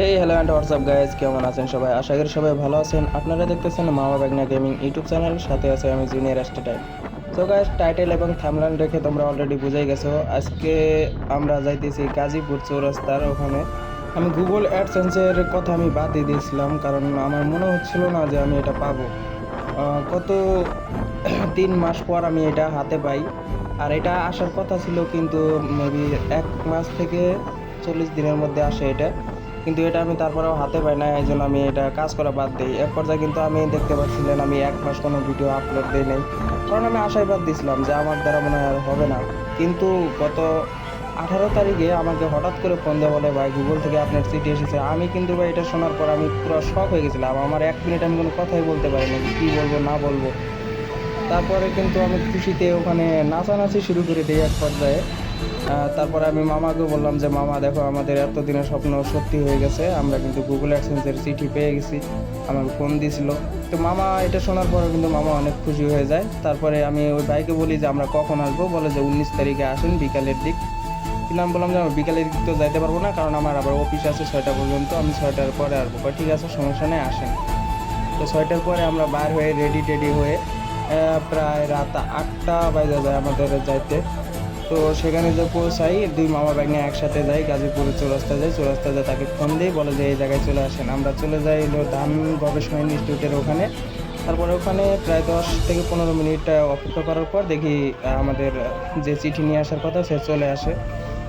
Hey hello and WhatsApp guys কেমন আছেন সবাই? আশা করি সবাই ভালো আছেন। আপনারা দেখতেছেন মামা ব্যাগনা গেমিং ইউটিউব চ্যানেল সাথে আছে আমি জুনিয়র টাইম তো গাইজ টাইটেল এবং থামলান রেখে তোমরা অলরেডি বুঝে গেছো। আজকে আমরা যাইতেছি গাজীপুর চৌরাস্তার ওখানে। আমি গুগল অ্যাডসেন্সের কথা আমি বাদ দিয়ে দিয়েছিলাম, কারণ আমার মনে হচ্ছিল না যে আমি এটা পাবো। গত তিন মাস পর আমি এটা হাতে পাই। আর এটা আসার কথা ছিল কিন্তু মেবি এক মাস থেকে চল্লিশ দিনের মধ্যে আসে এটা। কিন্তু এটা আমি তারপরেও হাতে পাই না এই জন্য আমি এটা কাজ করা বাদ দিই। এক পর্যায়ে কিন্তু আমি দেখতে পাচ্ছিলেন আমি এক মাস কোনো ভিডিও আপলোড দিই নাই। কারণ আমি আশাই বাদ দিয়েছিলাম যে আমার দ্বারা মনে হয় হবে না। কিন্তু গত আঠারো তারিখে আমাকে হঠাৎ করে ফোন দেওয়া বলে, ভাই গুগল থেকে আপনার চিঠি এসেছে। আমি কিন্তু ভাই এটা শোনার পর আমি পুরো শখ হয়ে গেছিলাম। আমার এক মিনিট আমি কোনো কথাই বলতে পারিনি কী বলব, না বলব। তারপরে কিন্তু আমি খুশিতে ওখানে নাচানাচি শুরু করে দিই এক পর্যায়ে। তারপরে আমি মামাকে বললাম যে, মামা, দেখো, আমাদের এতদিনের স্বপ্ন সত্যি হয়ে গেছে। আমরা কিন্তু গুগল অ্যাডসেন্সের চিঠি পেয়ে গেছি। আমার ফোন দিয়েছিল তো মামা, এটা শোনার পরে কিন্তু মামা অনেক খুশি হয়ে যায়। তারপরে আমি ওই ভাইকে বলি যে, আমরা কখন আসব? বলে যে, উনিশ তারিখে আসুন, বিকালের দিক। কিন্তু আমি বললাম যে, আমি বিকালের দিক তো যাইতে পারব না, কারণ আমার আবার অফিস আছে ছয়টা পর্যন্ত। আমি ছয়টার পরে আসব। ঠিক আছে, সমস্যা নেই, আসেন। তো ছয়টার পরে আমরা বার হয়ে রেডি টেডি হয়ে প্রায় রাত আটটা বাজে যায় আমাদের যাইতে। তো সেখানে যে পৌঁছাই, দুই মামা নিয়ে একসাথে যাই গাজীপুরে চৌরাস্তা যাই চৌরাস্তা যায় তাকে ফোন দিই, বলে যে এই জায়গায় চলে আসেন। আমরা চলে যাই ধান গবেষণা ইনস্টিটিউটের ওখানে। তারপরে ওখানে প্রায় দশ থেকে পনেরো মিনিট অপেক্ষা করার পর দেখি আমাদের যে চিঠি নিয়ে আসার কথা, সে চলে আসে।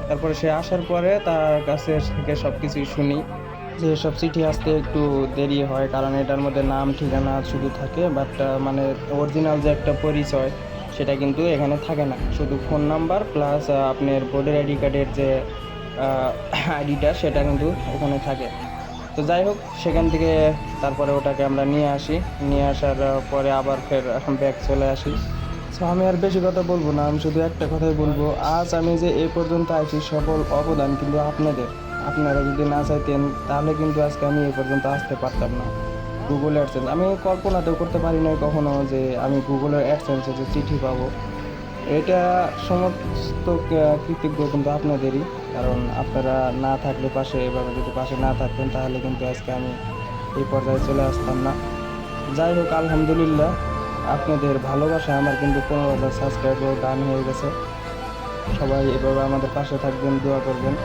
তারপরে সে আসার পরে তার কাছে থেকে সব কিছুই শুনি, যে সব চিঠি আসতে একটু দেরি হয়, কারণ এটার মধ্যে নাম, ঠিকানা শুধু থাকে বাট মানে অরিজিনাল যে একটা পরিচয় সেটা কিন্তু এখানে থাকে না। শুধু ফোন নাম্বার প্লাস আপনার ভোটার আইডি কার্ডের যে আইডিটা সেটা কিন্তু ওখানে থাকে। তো যাই হোক, সেখান থেকে তারপরে ওটাকে আমরা নিয়ে আসি। নিয়ে আসার পরে আবার ফের এখন ব্যাগ চলে আসি। তো আমি আর বেশি কথা বলব না, আমি শুধু একটা কথাই বলব। আজ আমি যে এই পর্যন্ত আছি সফল অবদান কিন্তু আপনাদের। আপনারা যদি না চাইতেন, তাহলে কিন্তু আজকে আমি এই পর্যন্ত আসতে পারতাম না। গুগল অ্যাডসেন্স আমি কল্পনাতেও করতে পারি নাই কখনো যে আমি গুগলের অ্যাডসেন্সে যে চিঠি পাবো। এটা সমস্ত কৃতজ্ঞ কিন্তু আপনাদেরই। কারণ আপনারা না থাকলে পাশে, এভাবে যদি পাশে না থাকতেন, তাহলে কিন্তু আজকে আমি এই পর্যায়ে চলে আসতাম না। যাই হোক, আলহামদুলিল্লাহ, আপনাদের ভালোবাসা আমার কিন্তু পনেরো হাজার সাবস্ক্রাইবার গান হয়ে গেছে। সবাই এভাবে আমাদের পাশে থাকবেন, দোয়া করবেন।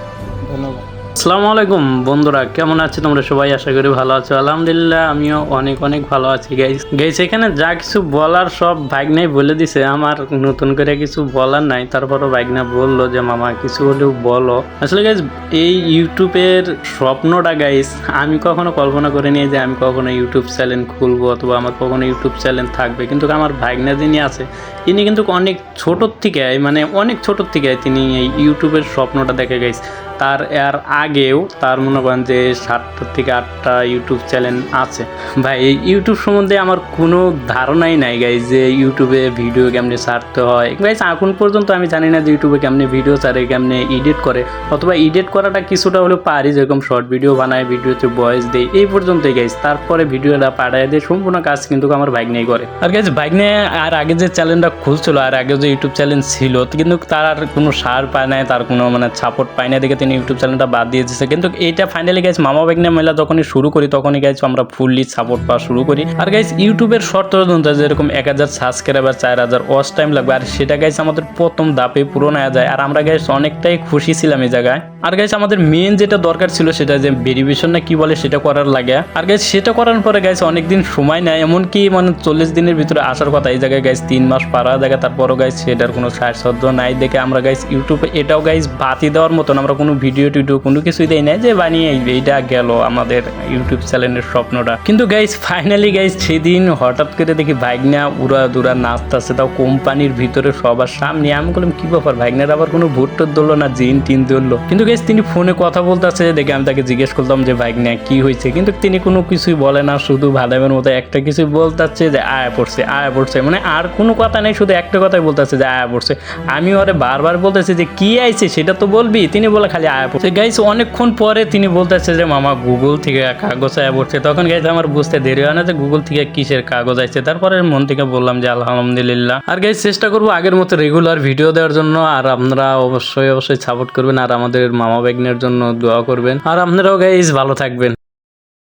ধন্যবাদ। আসসালামু আলাইকুম বন্ধুরা, কেমন আছো তোমরা সবাই? আশা করি ভালো আছো। আলহামদুলিল্লাহ, আমিও অনেক অনেক ভালো আছি গাইস গাইস এখানে যা কিছু বলার সব ভাগনাই বলে দিছে। আমার নতুন করে কিছু বলার নাই, তারপরও ভাগনা বলল যে, মামা, কিছু হলেও বলো। আসলে গাইস এই ইউটিউবের স্বপ্নটা গাইস আমি কখনো কল্পনা করে নিয়ে যে আমি কখনো ইউটিউব চ্যানেল খুলবো অথবা আমার কখনো ইউটিউব চ্যানেল থাকবে। কিন্তু আমার ভাগনা যিনি আছে তিনি কিন্তু অনেক ছোটোর থেকে মানে অনেক ছোটোর থেকে তিনি এই ইউটিউবের স্বপ্নটা দেখে গাইস তার এর আগেও তার মনে করেন যে সাতটা থেকে আটটা ইউটিউব চ্যানেল আছে। ভাই, এই ইউটিউব সম্বন্ধে আমার কোনো ধারণাই নাই গাইজ যে ইউটিউবে ভিডিও কেমনে ছাড়তে হয়। গাইজ এখন পর্যন্ত আমি জানি না যে ইউটিউবে কেমনে ভিডিও ছাড়ে, কেমনে এডিট করে, অথবা এডিট করাটা কিছুটা হলেও পারি, যেরকম শর্ট ভিডিও বানায় ভিডিওতে ভয়েস দেয় এই পর্যন্তই গাইজ তারপরে ভিডিওটা পাঠায় দিয়ে সম্পূর্ণ কাজ কিন্তু আমার বাইক নিয়ে করে। আর গাইজ বাইক নিয়ে আর আগে যে চ্যানেলটা খুলছিল, আর আগে যে ইউটিউব চ্যানেল ছিল, কিন্তু তার আর কোনো সার পায় নাই, তার কোনো মানে সাপোর্ট পায় না দেখে তিনি ইউটিউব চ্যানেলটা বাদ দিয়ে দিয়েছে। কিন্তু এইটা ফাইনালি গাইজ মামা বেগনে মেলা যখনই শুরু করি, তখনই গাইজ আমরা ফুললি সাপোর্ট পাওয়া শুরু করি। আর গাইজ ইউটিউবের শর্ত যেরকম এক হাজার সাবস্ক্রাইবার চার হাজার ওয়াচ টাইম লাগবে, আর সেটা গাইজ আমাদের প্রথম ধাপে পূরণ হয়ে যায়। আর আমরা গাইজ অনেকটাই খুশি ছিলাম এই জায়গায়। আর গাইজ আমাদের মেন যেটা দরকার ছিল সেটা যে ভেরিফিকেশন না কি বলে সেটা করার লাগে। আর গাইজ সেটা করার পরে গাইজ অনেকদিন সময় নেয়, এমনকি মানে চল্লিশ দিনের ভিতরে আসার কথা। এই জায়গায় গাইজ তিন মাস পারা জায়গা তারপরও গাইজ সেটার কোনো সাজসজ্জ নাই দেখে আমরা গাইজ ইউটিউবে এটাও গাইজ বাতি দেওয়ার মতন। আমরা কোনো ভিডিও টিডিও কোনো কিছুই দেই নাই যে বানিয়ে এইটা গেল আমাদের ইউটিউব চ্যানেলের স্বপ্নটা। কিন্তু গাইজ ফাইনালি গাইজ সেদিন হঠাৎ করে দেখি ভাইগনা উড়া দুরা নাচতেছে, তাও কোম্পানির ভিতরে সবার সামনে। আমি বললাম, কি ব্যাপার? ভাইগনার আবার কোনো ভোটটোর ধরলো না? জিন টিন ধরলো? কিন্তু গাইজ তিনি ফোনে কথা বলতেছে দেখে, আমি তাকে জিজ্ঞেস করলাম যে, ভাইগনা, কি হয়েছে? কিন্তু তিনি কোনো কিছুই বলে না, শুধু ভাদামের মতো একটা কিছু বলতেছে যে, আয়া পড়ছে আয়া পড়ছে। মানে আর কোনো কথা নেই, শুধু একটা কথাই বলতেছে যে, আয়া পড়ছে। আমি ওরে বারবার বলতেছি যে, কি আইছে? সেটা তো বলবি? তিনি বলে খালি আয়া পড়ছে। গাইস অনেকক্ষণ পরে তিনি বলতেছে যে, মামা গুগল থেকে কাগজ আয়া পড়ছে। তখন গেছে আমার বুঝতে দেরি হয় না যে গুগল থেকে কিসের কাগজ আসছে তারপরে মন থেকে বললাম যে, আলহামদুলিল্লাহ। আর গেছে চেষ্টা করব আগের মতো রেগুলার ভিডিও দেওয়ার জন্য। আর আপনারা অবশ্যই অবশ্যই সাপোর্ট করবেন। আর আমাদের মামা বেগনের জন্য দোয়া করবেন। আর আপনারাও গাইজ ভালো থাকবেন।